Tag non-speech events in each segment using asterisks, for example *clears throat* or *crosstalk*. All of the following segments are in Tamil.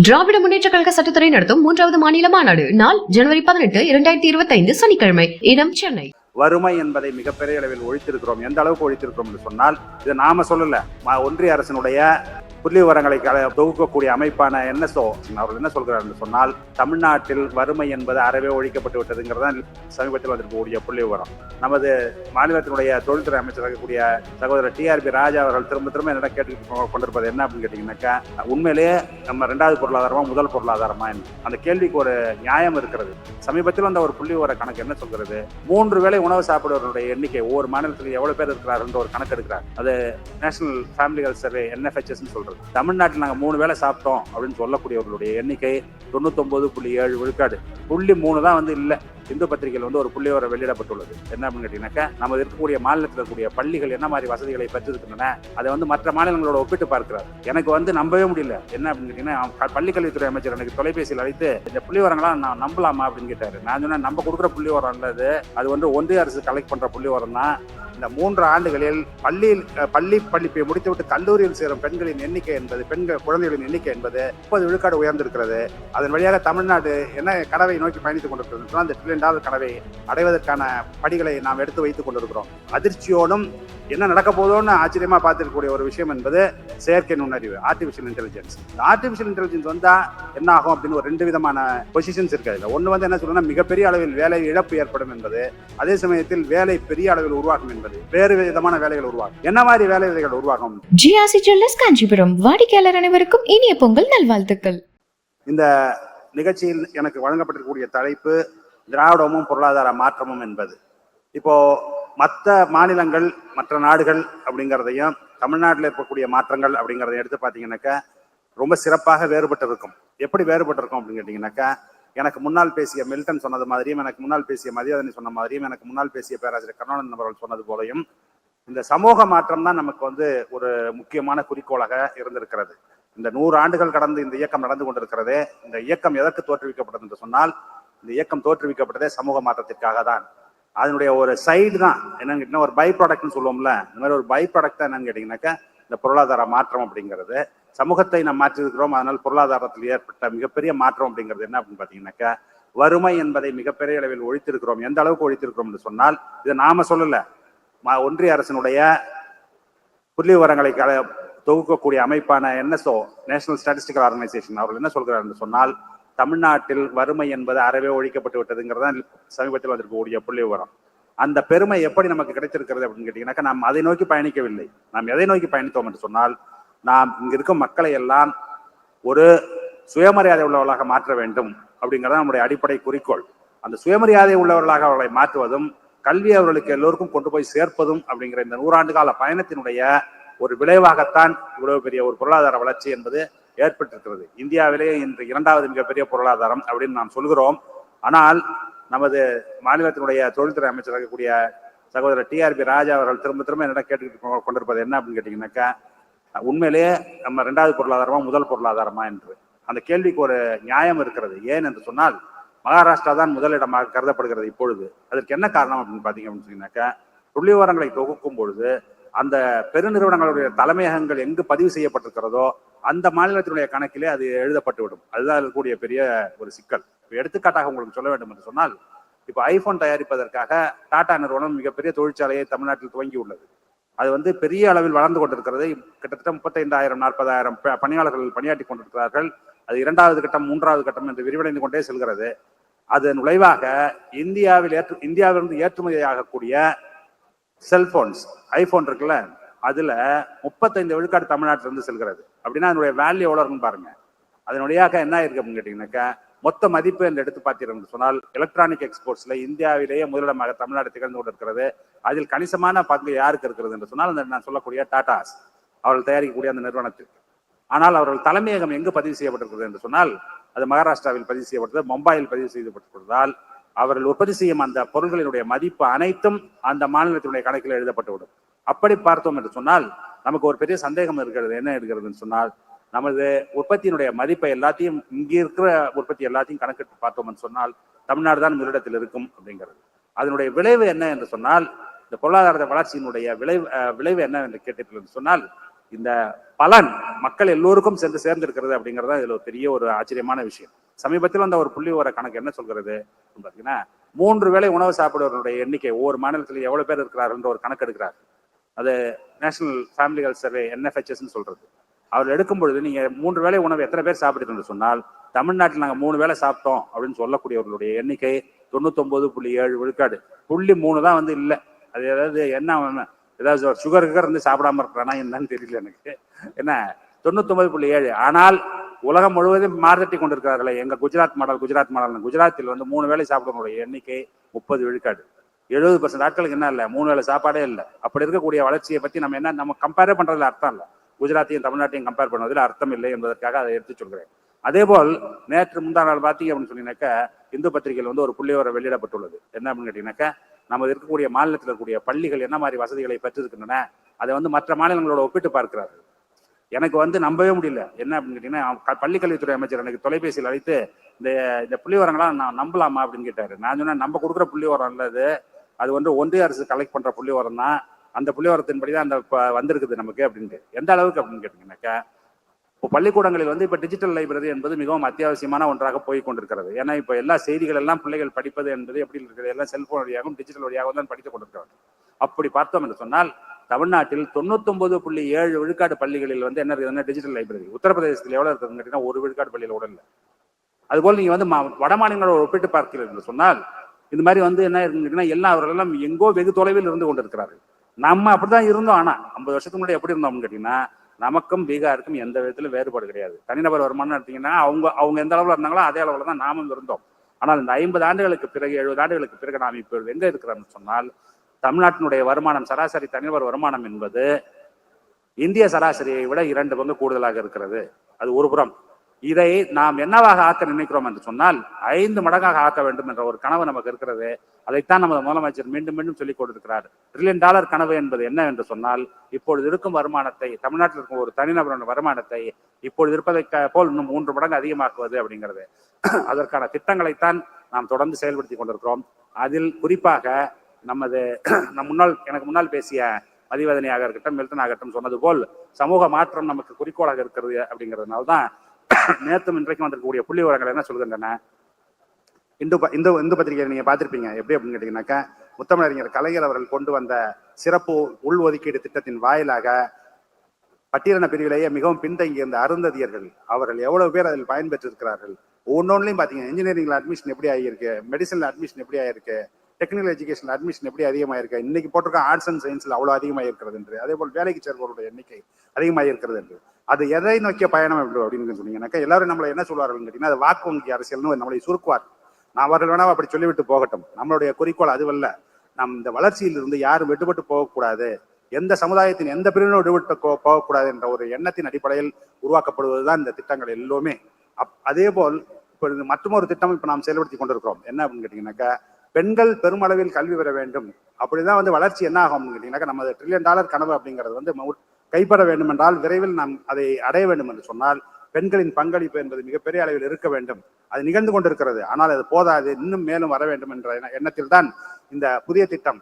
திராவிட முன்னேற்ற கழக சட்டத்துறை நடத்தும் மூன்றாவது மாநில மாநாடு நாள் ஜனவரி பதினெட்டு இரண்டாயிரத்தி இருபத்தி ஐந்து சனிக்கிழமை இடம் சென்னை. வறுமை என்பதை மிகப்பெரிய அளவில் ஒழித்திருக்கிறோம். எந்த அளவுக்கு ஒழித்திருக்கிறோம் என்று சொன்னால் இது நாம சொல்லல. ஒன்றிய அரசினுடைய புள்ளி விவரங்களை தொகுக்கக்கூடிய அமைப்பான என்எஸ்ஓ அவர்கள் என்ன சொல்கிறார் என்று சொன்னால் தமிழ்நாட்டில் வறுமை என்பது அறவே ஒழிக்கப்பட்டு விட்டதுங்கிறது தான் சமீபத்தில் வந்திருக்கக்கூடிய புள்ளி விவரம் நமது மாநிலத்தினுடைய தொழில்துறை அமைச்சராக இருக்கக்கூடிய சகோதரர் டிஆர்பி ராஜா அவர்கள் திரும்ப திரும்ப என்னிடம் கேட்டு கொ- கொண்டிருப்பது என்ன அப்படின்னு கேட்டீங்கன்னாக்கா உண்மையிலேயே நம்ம ரெண்டாவது பொருளாதாரமா முதல் பொருளாதாரமா அந்த கேள்விக்கு ஒரு நியாயம் இருக்கிறது. சமீபத்தில் வந்த ஒரு புள்ளி விவர கணக்கு என்ன சொல்கிறது? மூன்று வேளை உணவு சாப்பிடுவர்களுடைய எண்ணிக்கை ஒவ்வொரு மாநிலத்தில் எவ்வளவு பேர் இருக்கிறார் என்று ஒரு கணக்கு எடுக்கிறார். அது national family health survey NFHS சொல்றது. தமிழ்நாட்டில் நாங்கள் மூணு வேளை சாப்பிட்டோம் அப்படின்னு சொல்லக்கூடியவர்களுடைய எண்ணிக்கை தொண்ணூத்தொம்பது புள்ளி ஏழு விழுக்காடு. புள்ளி மூணு தான் வந்து இல்லை. இந்து பத்திரிகையில் வந்து ஒரு புள்ளி வெளியிடப்பட்டுள்ளது. என்ன அப்படின்னு கேட்டீங்கன்னாக்கா நம்ம இருக்கக்கூடிய மாநிலத்தில் இருக்கக்கூடிய பள்ளிகள் என்ன மாதிரி வசதிகளை பெற்றிருக்கின்றன அதை வந்து மற்ற மாநிலங்களோட ஒப்பிட்டு பார்க்கிறார். எனக்கு வந்து நம்பவே முடியல. என்ன அப்படின்னு கேட்டீங்கன்னா பள்ளிக்கல்வித்துறை அமைச்சர் எனக்கு தொலைபேசியில் அழைத்து இந்த புள்ளிவரங்களாம் நான் நம்பலாமா அப்படின்னு கேட்டாரு. நான் சொன்னேன் நம்ம கொடுக்குற புள்ளி வரம் அது வந்து ஒன்றிய அரசு கலெக்ட் பண்ணுற புள்ளிவரம் தான். இந்த மூன்று ஆண்டுகளில் பள்ளியில் பள்ளி படிப்பை முடித்துவிட்டு கல்லூரியில் சேரும் பெண்களின் எண்ணிக்கை என்பது பெண்கள் குழந்தைகளின் எண்ணிக்கை என்பது முப்பது விழுக்காடு உயர்ந்திருக்கிறது. அதன் வழியாக தமிழ்நாடு என்ன கனவை நோக்கி பயணித்துக் கொண்டிருக்கிறது அந்த ட்ரில்லியன் டாலர் கனவை அடைவதற்கான படிகளை நாம் எடுத்து வைத்துக் கொண்டிருக்கிறோம். அதிர்ச்சியோடும் என்ன நடக்க போதோன்னு ஆச்சரியமா பார்த்துருக்கக்கூடிய ஒரு விஷயம் என்பது செயற்கை நுண்ணறிவு ஆர்டிபிஷியல் இன்டெலிஜென்ஸ் இந்த ஆர்டிபிஷியல் இன்டெலிஜென்ஸ் வந்தா என்ன ஆகும் அப்படின்னு ஒரு ரெண்டு விதமான பொசிஷன்ஸ் இருக்கு அதில் ஒன்று வந்து என்ன சொல்லணும்னா மிகப்பெரிய அளவில் வேலை இழப்பு ஏற்படும் என்பது அதே சமயத்தில் வேலை பெரிய அளவில் உருவாகும் என்பது. வேறு விதமான வேலைகள் உருவாகும். என்ன மாதிரி வேலைகள் உருவாகும்? ஜிஆர்சி ஜுவல்லர்ஸ் காஞ்சிபுரம் வாடிக்கையாளர் அனைவருக்கும் இனிய பொங்கல் நல்வாழ்த்துக்கள். இந்த நிகழ்ச்சியில் எனக்கு வழங்கப்பட்டிருக்கக்கூடிய தலைப்பு திராவிடமும் பொருளாதார மாற்றமும் என்பது. இப்போ மற்ற மாநிலங்கள் மற்ற நாடுகள் அப்படிங்கிறதையும் தமிழ்நாட்டில் இருக்கக்கூடிய மாற்றங்கள் அப்படிங்கிறதையும் எடுத்து பார்த்தீங்கன்னாக்கா ரொம்ப சிறப்பாக வேறுபட்டு இருக்கும் எப்படி வேறுபட்டு இருக்கும் அப்படின்னு கேட்டிங்கனாக்கா எனக்கு முன்னால் பேசிய மில்டன் சொன்னது மாதிரியும் எனக்கு முன்னால் பேசிய மதியாதனை சொன்ன மாதிரியும் எனக்கு முன்னால் பேசிய பேராசிரியர் கருணானந்தன் அவர்கள் சொன்னது போலையும் இந்த சமூக மாற்றம் தான் நமக்கு வந்து ஒரு முக்கியமான குறிக்கோளாக இருந்திருக்கிறது. இந்த நூறு ஆண்டுகள் கடந்து இந்த இயக்கம் நடந்து கொண்டிருக்கிறது இந்த இயக்கம் எதற்கு தோற்றுவிக்கப்பட்டது என்று சொன்னால் இந்த இயக்கம் தோற்றுவிக்கப்பட்டதே சமூக மாற்றத்திற்காக தான். அதனுடைய ஒரு சைடு தான் என்னன்னு கேட்டீங்கன்னா ஒரு பை ப்ராடக்ட்னு சொல்லுவோம்ல இந்த மாதிரி ஒரு பை ப்ராடக்ட் தான் என்னன்னு கேட்டீங்கன்னாக்கா இந்த பொருளாதார மாற்றம் அப்படிங்கிறது. சமூகத்தை நாம் மாற்றிருக்கிறோம் அதனால் பொருளாதாரத்தில் ஏற்பட்ட மிகப்பெரிய மாற்றம் அப்படிங்கிறது என்ன அப்படின்னு பார்த்தீங்கன்னாக்கா வறுமை என்பதை மிகப்பெரிய அளவில் ஒழித்திருக்கிறோம். எந்த அளவுக்கு ஒழித்திருக்கிறோம் என்று சொன்னால் இது நாம சொல்லல. ஒன்றிய அரசினுடைய புள்ளி விவரங்களை க- தொகுக்கக்கூடிய அமைப்பான என்எஸ்ஓ நேஷனல் ஸ்டாட்டிஸ்டிக்கல் ஆர்கனைசேஷன் அவர்கள் என்ன சொல்கிறார் என்று சொன்னால் தமிழ்நாட்டில் வறுமை என்பது அறவே ஒழிக்கப்பட்டு விட்டதுங்கிறது தான் சமீபத்தில் வந்திருக்கக்கூடிய புள்ளி விவரம். அந்த பெருமை எப்படி நமக்கு கிடைத்திருக்கிறது அப்படின்னு கேட்டீங்கன்னாக்கா நாம் அதை நோக்கி பயணிக்கவில்லை. நாம் எதை நோக்கி பயணித்தோம் என்று சொன்னால் நாம் இங்க இருக்கும் மக்களை எல்லாம் ஒரு சுயமரியாதை உள்ளவர்களாக மாற்ற வேண்டும் அப்படிங்கிறது நம்முடைய அடிப்படை குறிக்கோள். அந்த சுயமரியாதை உள்ளவர்களாக அவர்களை மாற்றுவதும் கல்வி அவர்களுக்கு எல்லோருக்கும் கொண்டு போய் சேர்ப்பதும் அப்படிங்கிற இந்த நூறாண்டு கால பயணத்தினுடைய ஒரு விளைவாகத்தான் இவ்வளவு பெரிய ஒரு பொருளாதார வளர்ச்சி என்பது ஏற்பட்டிருக்கிறது. இந்தியாவிலேயே இன்று இரண்டாவது மிகப்பெரிய பொருளாதாரம் அப்படின்னு நாம் சொல்கிறோம். ஆனால் நமது மாநிலத்தினுடைய தொழில்துறை அமைச்சராக கூடிய சகோதரர் டிஆர்பி ராஜா அவர்கள் திரும்ப திரும்ப என்னிடம் கேட்டுக்கிட்டு கொண்டிருப்பது என்ன அப்படின்னு கேட்டீங்கன்னாக்கா உண்மையிலேயே நம்ம ரெண்டாவது பொருளாதாரமா முதல் பொருளாதாரமா என்று. அந்த கேள்விக்கு ஒரு நியாயம் இருக்கிறது. ஏன் என்று சொன்னால் மகாராஷ்டிரா தான் முதலிடமாக கருதப்படுகிறது இப்பொழுது. அதற்கு என்ன காரணம் அப்படின்னு பார்த்தீங்க அப்படின்னு சொன்னீங்கன்னாக்கா புள்ளிவிவரங்களை தொகுக்கும் பொழுது அந்த பெருநிறுவனங்களுடைய தலைமையகங்கள் எங்கு பதிவு செய்யப்பட்டிருக்கிறதோ அந்த மாநிலத்தினுடைய கணக்கிலே அது எழுதப்பட்டு விடும் அதுதான் இருக்கக்கூடிய பெரிய ஒரு சிக்கல். இப்போ எடுத்துக்காட்டாக உங்களுக்கு சொல்ல வேண்டும் என்று சொன்னால் இப்போ ஐபோன் தயாரிப்பதற்காக டாடா நிறுவனம் மிகப்பெரிய தொழிற்சாலையை தமிழ்நாட்டில் துவங்கி உள்ளது அது வந்து பெரிய அளவில் வளர்ந்து கொண்டிருக்கிறது. கிட்டத்தட்ட முப்பத்தைந்தாயிரம் நாற்பதாயிரம் பணியாளர்கள் பணியாற்றி கொண்டிருக்கிறார்கள். அது இரண்டாவது கட்டம் மூன்றாவது கட்டம் என்று விரிவடைந்து கொண்டே செல்கிறது. அதன் விளைவாக இந்தியாவில் ஏற்று இந்தியாவிலிருந்து ஏற்றுமதி ஆகக்கூடிய செல்போன்ஸ் ஐபோன் இருக்குல்ல அதுல முப்பத்தைந்து விழுக்காடு தமிழ்நாட்டிலிருந்து செல்கிறது. அப்படின்னா அதனுடைய வேல்யூ எவ்வளோ இருக்குன்னு பாருங்க அதனுடையாக என்ன இருக்கு அப்படின்னு கேட்டீங்கன்னாக்கா மொத்த மதிப்பு என்று எடுத்து பார்த்தீர்கள் சொன்னால் எலக்ட்ரானிக் எக்ஸ்போர்ட்ஸ்ல இந்தியாவிலேயே முதலிடமாக தமிழ்நாடு திகழ்ந்து கொண்டிருக்கிறது. அதில் கணிசமான பங்கு யாருக்கு இருக்கிறது என்று சொன்னால் அந்த நான் சொல்லக்கூடிய டாடாஸ் அவர்கள் தயாரிக்கக்கூடிய அந்த நிறுவனத்திற்கு. ஆனால் அவர்கள் தலைமையகம் எங்கு பதிவு செய்யப்பட்டிருக்கிறது என்று சொன்னால் அது மகாராஷ்டிராவில் பதிவு செய்யப்பட்டது மும்பையில் பதிவு செய்யப்பட்டிருப்பதால் அவர்கள் உற்பத்தி செய்யும் அந்த பொருட்களினுடைய மதிப்பு அனைத்தும் அந்த மாநிலத்தினுடைய கணக்கில் எழுதப்பட்டுவிடும். அப்படி பார்த்தோம் என்று சொன்னால் நமக்கு ஒரு பெரிய சந்தேகம் இருக்கிறது என்ன இருக்கிறதுன்னு சொன்னால் நமது உற்பத்தியினுடைய மதிப்பை எல்லாத்தையும் இங்கே இருக்கிற உற்பத்தி எல்லாத்தையும் கணக்கிட்டு பார்த்தோம் சொன்னால் தமிழ்நாடு தான் முதலிடத்தில் இருக்கும் அப்படிங்கிறது. அதனுடைய விளைவு என்ன என்று சொன்னால் இந்த பொருளாதார வளர்ச்சியினுடைய விளைவு விளைவு என்ன என்று கேட்டீர்கள் சொன்னால் இந்த பலன் மக்கள் எல்லோருக்கும் சென்று சேர்ந்திருக்கிறது அப்படிங்கிறது இதில் ஒரு பெரிய ஒரு ஆச்சரியமான விஷயம். சமீபத்தில் அந்த ஒரு புள்ளி விவர கணக்கு என்ன சொல்கிறது பார்த்தீங்கன்னா மூன்று வேளை உணவு சாப்பிடுவர்களுடைய எண்ணிக்கை ஒவ்வொரு மாநிலத்தில் எவ்வளோ பேர் இருக்கிறார்கள் ஒரு கணக்கு எடுக்கிறார் அது நேஷனல் ஃபேமிலி ஹெல்த் சர்வே என்எஃப்ஹெச்எஸ்ன்னு சொல்றது. அவர் எடுக்கும் பொழுது நீங்க மூன்று வேளை உணவு எத்தனை பேர் சாப்பிட்டு சொன்னால் தமிழ்நாட்டில் நாங்கள் மூணு வேளை சாப்பிட்டோம் அப்படின்னு சொல்லக்கூடியவர்களுடைய எண்ணிக்கை தொண்ணூத்தொம்பது புள்ளி ஏழு விழுக்காடு. புள்ளி மூணு தான் வந்து இல்லை. அது ஏதாவது என்ன ஏதாவது சுகர் கிகர் இருந்து சாப்பிடாம இருக்கிறானா என்னன்னு தெரியல எனக்கு. என்ன? தொண்ணூத்தொன்பது புள்ளி ஏழு. ஆனால் உலகம் முழுவதும் மாறுதட்டி கொண்டிருக்கிறார்களே எங்க குஜராத் மாடல் குஜராத் மாடல். குஜராத்தில் வந்து மூணு வேலை சாப்பிடுறவங்களுடைய எண்ணிக்கை முப்பது விழுக்காடு. எழுபது பர்சன்ட் ஆட்களுக்கு என்ன இல்லை? மூணு வேளை சாப்பாடே இல்லை. அப்படி இருக்கக்கூடிய வளர்ச்சியை பத்தி நம்ம என்ன நம்ம கம்பேரே பண்றதுல அர்த்தம் இல்லை. குஜராத்தையும் தமிழ்நாட்டையும் கம்பேர் பண்ணுவதில் அர்த்தம் இல்லை என்பதற்காக அதை எடுத்து சொல்கிறேன். அதே போல் நேற்று முந்தா நாள் பார்த்தீங்க அப்படின்னு சொன்னீங்கன்னாக்கா இந்து பத்திரிகையில் வந்து ஒரு புள்ளிவரம் வெளியிடப்பட்டுள்ளது. என்ன அப்படின்னு கேட்டீங்கன்னாக்கா நம்ம இருக்கக்கூடிய மாநிலத்தில் இருக்கக்கூடிய பள்ளிகள் என்ன மாதிரி வசதிகளை பெற்றிருக்கின்றன அதை வந்து மற்ற மாநிலங்களோட ஒப்பிட்டு பார்க்கிறாரு எனக்கு வந்து நம்பவே முடியல. என்ன அப்படின்னு கேட்டீங்கன்னா பள்ளிக்கல்வித்துறை அமைச்சர் எனக்கு தொலைபேசியில் அழைத்து இந்த இந்த புள்ளிவரங்களாம் நான் நம்பலாமா அப்படின்னு கேட்டாரு. நான் சொன்னேன் நம்ம கொடுக்குற புள்ளி விவரம் அது வந்து ஒன்றிய அரசு கலெக்ட் பண்ணுற புள்ளிவரம் தான் அந்த புள்ளிவரத்தின்படி தான் அந்த ப- வந்திருக்குது நமக்கு அப்படின்ட்டு. எந்த அளவுக்கு அப்படின்னு கேட்டீங்கன்னாக்கா இப்போ பள்ளிக்கூடங்களில் வந்து இப்போ டிஜிட்டல் லைப்ரரி என்பது மிகவும் அத்தியாவசியமான ஒன்றாக போய் கொண்டிருக்கிறது. ஏன்னா இப்போ எல்லா செய்திகள் எல்லாம் பிள்ளைகள் படிப்பது என்பது எப்படி இருக்கிறது? எல்லாம் செல்போன் வழியாகவும் டிஜிட்டல் வழியாகவும் தான் படித்துக் கொண்டிருக்கிறார்கள். அப்படி பார்த்தோம் என்று சொன்னால் தமிழ்நாட்டில் தொண்ணூத்தொன்பது புள்ளி ஏழு விழுக்காடு பள்ளிகளில் வந்து என்ன இருக்குதுன்னா டிஜிட்டல் லைப்ரரி உத்தரப்பிரதேசத்தில் எவ்வளோ இருக்குதுன்னு கேட்டீங்கன்னா ஒரு விழுக்காடு பள்ளியில் கூட இல்லை. அதுபோல் நீங்கள் வந்து மா- வட மாநிலங்களோட ஒப்பிட்டு பார்க்கிறீர்கள் என்று சொன்னால் இந்த மாதிரி வந்து என்ன இருக்குன்னு கேட்டீங்கன்னா எல்லா அவர்களெல்லாம் எங்கோ வெகு தொலைவில் இருந்து கொண்டிருக்கிறார்கள். நம்ம அப்படிதான் இருந்தோம். ஆனா ஐம்பது வருஷத்துக்கு முன்னாடி எப்படி இருந்தோம் கேட்டீங்கன்னா நமக்கும் பீகாருக்கும் எந்த விதத்துல வேறுபாடு கிடையாது. தனிநபர் வருமானம் எடுத்தீங்கன்னா அவங்க அவங்க எந்த அளவுல இருந்தாங்களோ அதே அளவுல தான் நாமும் இருந்தோம். ஆனால் இந்த ஐம்பது ஆண்டுகளுக்கு பிறகு எழுபது ஆண்டுகளுக்கு பிறகு நாம் இப்போ எங்க இருக்கிறோம்னு சொன்னால் தமிழ்நாட்டினுடைய வருமானம் சராசரி தனிநபர் வருமானம் என்பது இந்திய சராசரியை விட இரண்டு பங்கு கூடுதலாக இருக்கிறது. அது ஒரு புறம். இதை நாம் என்னவாக ஆக்க நினைக்கிறோம் என்று சொன்னால் ஐந்து மடங்காக ஆக்க வேண்டும் என்ற ஒரு கனவு நமக்கு இருக்கிறது. அதைத்தான் நமது முதலமைச்சர் மீண்டும் மீண்டும் சொல்லிக் கொண்டிருக்கிறார் ட்ரில்லியன் டாலர் கனவு என்பது என்ன என்று சொன்னால் இப்பொழுது இருக்கும் வருமானத்தை தமிழ்நாட்டில் இருக்கும் ஒரு தனிநபரோட வருமானத்தை இப்பொழுது இருப்பதை போல் இன்னும் மூன்று மடங்கு அதிகமாக்குவது அப்படிங்கிறது. *clears throat* அதற்கான திட்டங்களைத்தான் நாம் தொடர்ந்து செயல்படுத்தி கொண்டிருக்கிறோம். அதில் குறிப்பாக நமது *clears throat* நம் முன்னால் எனக்கு முன்னால் பேசிய மதிவதனையாக இருக்கட்டும் மில்டன் ஆகட்டும் சொன்னது போல் சமூக மாற்றம் நமக்கு குறிக்கோளாக இருக்கிறது அப்படிங்கிறதுனால தான் நேற்றும் இன்றைக்கும் வந்திருக்கக்கூடிய புள்ளி விவரங்கள் என்ன சொல்லுகின்றன இந்து இந்து இந்து பத்திரிகையை நீங்க பார்த்திருப்பீங்க. எப்படி அப்படின்னு கேட்டீங்கன்னாக்கா முத்தமிழறிஞர் கலைஞர் அவர்கள் கொண்டு வந்த சிறப்பு உள் ஒதுக்கீடு திட்டத்தின் வாயிலாக பட்டியலின பிரிவிலேயே மிகவும் பின்தங்கி இருந்த அருந்ததியர்கள் அவர்கள் எவ்வளவு பேர் அதில் பயன்பெற்றிருக்கிறார்கள் ஒன்னொன்னுலையும் பாத்தீங்க இன்ஜினியரிங்ல அட்மிஷன் எப்படி ஆகியிருக்கு? மெடிசன்ல அட்மிஷன் எப்படி ஆயிருக்கு டெக்னிக்கல் எஜுகேஷன் அட்மிஷன் எப்படி அதிகமாயிருக்கு இன்னைக்கு போட்டிருக்க ஆர்ட்ஸ் அண்ட் சயின்ஸ்ல அவ்வளவு அதிகமாக இருக்கிறது என்று அதே போல் வேலைக்கு சேர்பவருடைய எண்ணிக்கை அதிகமாக இருக்கிறது என்று அது எதை நோக்கிய பயணம் எப்படி அப்படின்னு சொன்னீங்கன்னாக்கா எல்லாரும் நம்மளை என்ன சொல்வார்கள் கேட்டீங்கன்னா அது வாக்கு வங்கி அரசியல்னு நம்மளை சுருக்குவார். நான் அவர்கள் வேணா அப்படி சொல்லிவிட்டு போகட்டும். நம்மளுடைய குறிக்கோள் அதுவல்ல. நம் இந்த வளர்ச்சியில் இருந்து யாரும் விடுபட்டு போகக்கூடாது. எந்த சமுதாயத்தின் எந்த பிரிவினும் விடுபட்டு போகக்கூடாது என்ற ஒரு எண்ணத்தின் அடிப்படையில் உருவாக்கப்படுவதுதான் இந்த திட்டங்கள் எல்லோருமே. அப் அதே போல் இப்போ இது மற்றொரு திட்டம் இப்போ நாம் செயல்படுத்தி கொண்டிருக்கிறோம். என்ன அப்படின்னு கேட்டீங்கன்னாக்கா பெண்கள் பெருமளவில் கல்வி பெற வேண்டும். அப்படிதான் வந்து வளர்ச்சி என்ன ஆகும் அப்படின்னு கேட்டீங்கன்னாக்கா நமது ட்ரில்லியன் டாலர் கனவு அப்படிங்கிறது வந்து மு- கைப்பட வேண்டுமென்றால் விரைவில் நாம் அதை அடைய வேண்டும் என்று சொன்னால் பெண்களின் பங்களிப்பு என்பது மிகப்பெரிய அளவில் இருக்க வேண்டும். அது நிகழ்ந்து கொண்டிருக்கிறது. ஆனால் அது போதாது. இன்னும் மேலும் வர வேண்டும் என்ற எண்ணத்தில் தான் இந்த புதிய திட்டம்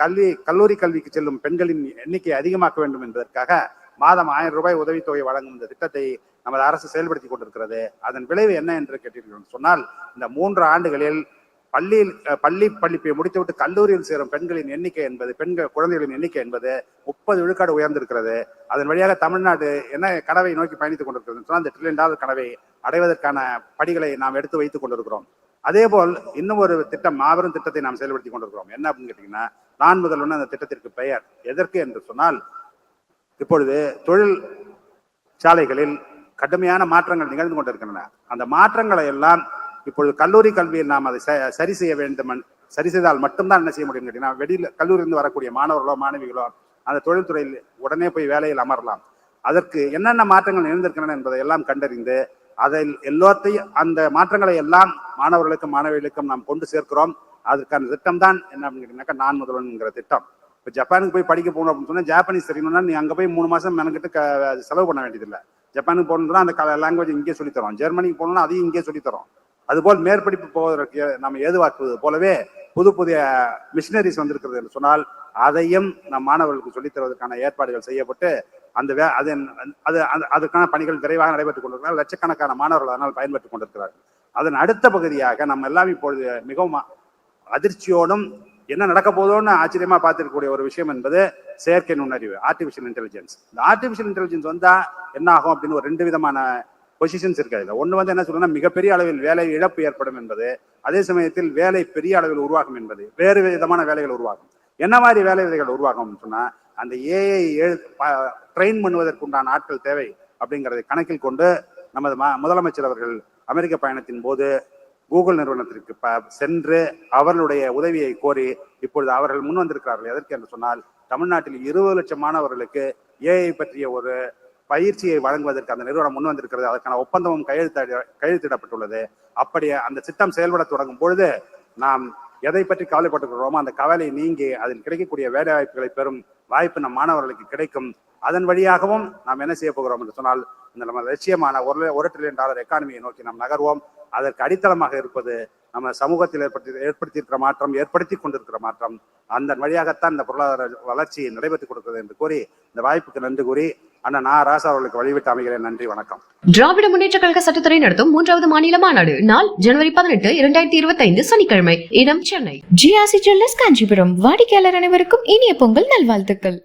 கல்வி கல்லூரி கல்விக்கு செல்லும் பெண்களின் எண்ணிக்கை அதிகமாக்க வேண்டும் என்பதற்காக மாதம் ஆயிரம் ரூபாய் உதவித்தொகை வழங்கும் இந்த திட்டத்தை நமது அரசு செயல்படுத்தி கொண்டிருக்கிறது. அதன் விளைவு என்ன என்று கேட்டீர்கள் சொன்னால் இந்த மூன்று ஆண்டுகளில் பள்ளியில் அஹ், பள்ளி படிப்பை முடித்துவிட்டு கல்லூரியில் சேரும் பெண்களின் எண்ணிக்கை என்பது பெண்கள் குழந்தைகளின் எண்ணிக்கை என்பது முப்பது விழுக்காடு உயர்ந்திருக்கிறது. அதன் வழியாக தமிழ்நாடு என்ன கனவை நோக்கி பயணித்துக் கொண்டிருக்கிறது சொன்னால் இந்த ட்ரில்லியன் டாலர் கனவை அடைவதற்கான படிகளை நாம் எடுத்து வைத்துக் கொண்டிருக்கிறோம். அதே போல் இன்னும் ஒரு திட்டம் மாபெரும் திட்டத்தை நாம் செயல்படுத்தி கொண்டிருக்கிறோம். என்ன அப்படின்னு கேட்டீங்கன்னா நான் முதல்வன் அந்த திட்டத்திற்கு பெயர். எதற்கு என்று சொன்னால் இப்பொழுது தொழில் சாலைகளில் கடுமையான மாற்றங்கள் நிகழ்ந்து கொண்டிருக்கின்றன. அந்த மாற்றங்களை எல்லாம் இப்பொழுது கல்லூரி கல்வியில் நாம் அதை ச- சரி செய்ய வேண்டும் சரி செய்தால் மட்டும்தான் என்ன செய்ய முடியும் கேட்டீங்கன்னா வெளியில் கல்லூரியிலிருந்து வரக்கூடிய மாணவர்களோ மாணவிகளோ அந்த தொழில்துறையில் உடனே போய் வேலையில் அமரலாம். அதற்கு என்னென்ன மாற்றங்கள் நிகழ்ந்திருக்கின்றன என்பதை எல்லாம் கண்டறிந்து அதில் எல்லாத்தையும் அந்த மாற்றங்களை எல்லாம் மாணவர்களுக்கும் மாணவிகளுக்கும் நாம் கொண்டு சேர்க்கிறோம். அதற்கான திட்டம் தான் என்ன அப்படின்னு கேட்டீங்கன்னாக்கா நான் முதல்வன்ங்கிற திட்டம். இப்போ ஜப்பானுக்கு போய் படிக்க போகணும் அப்படின்னு சொன்னால் ஜாப்பனீஸ் தெரியணும்னா நீ அங்கே போய் மூணு மாதம் மெனக்கிட்டு க- செலவு பண்ண வேண்டியதில்லை. ஜப்பானுக்கு போகணும்னா அந்த லாங்குவேஜ் இங்கே சொல்லித்தரோம். ஜெர்மனிக்கு போகணும்னா அதையும் இங்கே சொல்லித்தரோம். அதுபோல் மேற்படிப்பு போவதற்கு நம்ம ஏதுவாக்குவது போலவே புது புதிய மிஷினரிஸ் வந்திருக்கிறது என்று சொன்னால் அதையும் நம் மாணவர்களுக்கு சொல்லித் தருவதற்கான ஏற்பாடுகள் செய்யப்பட்டு அந்த வே அது அது அது- அதுக்கான பணிகள் விரைவாக நடைபெற்றுக் கொண்டிருக்கிறார் லட்சக்கணக்கான மாணவர்கள் அதனால் பயன்பெற்றுக் கொண்டிருக்கிறார்கள். அதன் அடுத்த பகுதியாக நம்ம எல்லாம் இப்பொழுது மிகவும் அதிர்ச்சியோடும் என்ன நடக்க போதோன்னு ஆச்சரியமா பார்த்துருக்கக்கூடிய ஒரு விஷயம் என்பது செயற்கை நுண்ணறிவு ஆர்டிபிஷியல் இன்டெலிஜென்ஸ் இந்த ஆர்டிபிஷியல் இன்டெலிஜென்ஸ் வந்தா என்ன ஆகும் அப்படின்னு ஒரு ரெண்டு விதமான பொசிஷன்ஸ் இருக்கு இல்லை ஒன்று வந்து என்ன சொல்லணும்னா மிகப்பெரிய அளவில் வேலை இழப்பு ஏற்படும் என்பது அதே சமயத்தில் வேலை பெரிய அளவில் உருவாகும் என்பது வேறு விதமான வேலைகள் உருவாகும். என்ன மாதிரி வேலை விதைகள் உருவாகும் சொன்னால் அந்த ஏஐ ட்ரெயின் பண்ணுவதற்குண்டான ஆட்கள் தேவை அப்படிங்கிறதை கணக்கில் கொண்டு நமது ம- முதலமைச்சர் அவர்கள் அமெரிக்க பயணத்தின் போது கூகுள் நிறுவனத்திற்கு ப- சென்று அவர்களுடைய உதவியை கோரி இப்பொழுது அவர்கள் முன் வந்திருக்கிறார்கள். எதற்கு என்று சொன்னால் தமிழ்நாட்டில் இருபது லட்சம் மாணவர்களுக்கு ஏஐ பற்றிய ஒரு பயிற்சியை வழங்குவதற்கு அந்த நிறுவனம் முன் வந்திருக்கிறது. அதற்கான ஒப்பந்தமும் கையெழுத்த கையெழுத்திடப்பட்டுள்ளது. அப்படி அந்த திட்டம் செயல்பட தொடங்கும் பொழுது நாம் எதை பற்றி கவலைப்பட்டுக்கிறோமோ அந்த கவலை நீங்கி அதில் கிடைக்கக்கூடிய வேலை வாய்ப்புகளை பெறும் வாய்ப்பு நம் மாணவர்களுக்கு கிடைக்கும். அதன் வழியாகவும் நாம் என்ன செய்ய போகிறோம் என்று சொன்னால் இந்த நம்ம லட்சியமான ஒரு ஒரு ட்ரில்லியன் டாலர் எக்கானமியை நோக்கி நாம் நகர்வோம். அதற்கு அடித்தளமாக இருப்பது நம்ம சமூகத்தில் ஏற்படுத்தி ஏற்படுத்தியிருக்கிற மாற்றம் ஏற்படுத்தி கொண்டிருக்கிற மாற்றம். அந்த வழியாகத்தான் இந்த பொருளாதார வளர்ச்சி நடைபெற்றுக் கொடுக்கிறது என்று கூறி இந்த வாய்ப்புக்கு நன்றி கூறி அண்ணன் நா ராசா அவர்களுக்கு வழிவிட்டு அமைகிறேன். நன்றி வணக்கம். திராவிட முன்னேற்ற கழக சட்டத்துறை நடத்தும் மூன்றாவது மாநில மாநாடு நாள் ஜனவரி பதினெட்டு இரண்டாயிரத்தி இருபத்தி ஐந்து சனிக்கிழமை. இடம் சென்னை. GRC jewellers Kanchipuram. வாடிக்கையாளர் அனைவருக்கும் இனிய பொங்கல் நல்வாழ்த்துக்கள்.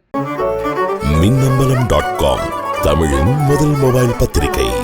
மின்னம்பலம் டாட் காம் தமிழின் முதல் மொபைல் பத்திரிகை.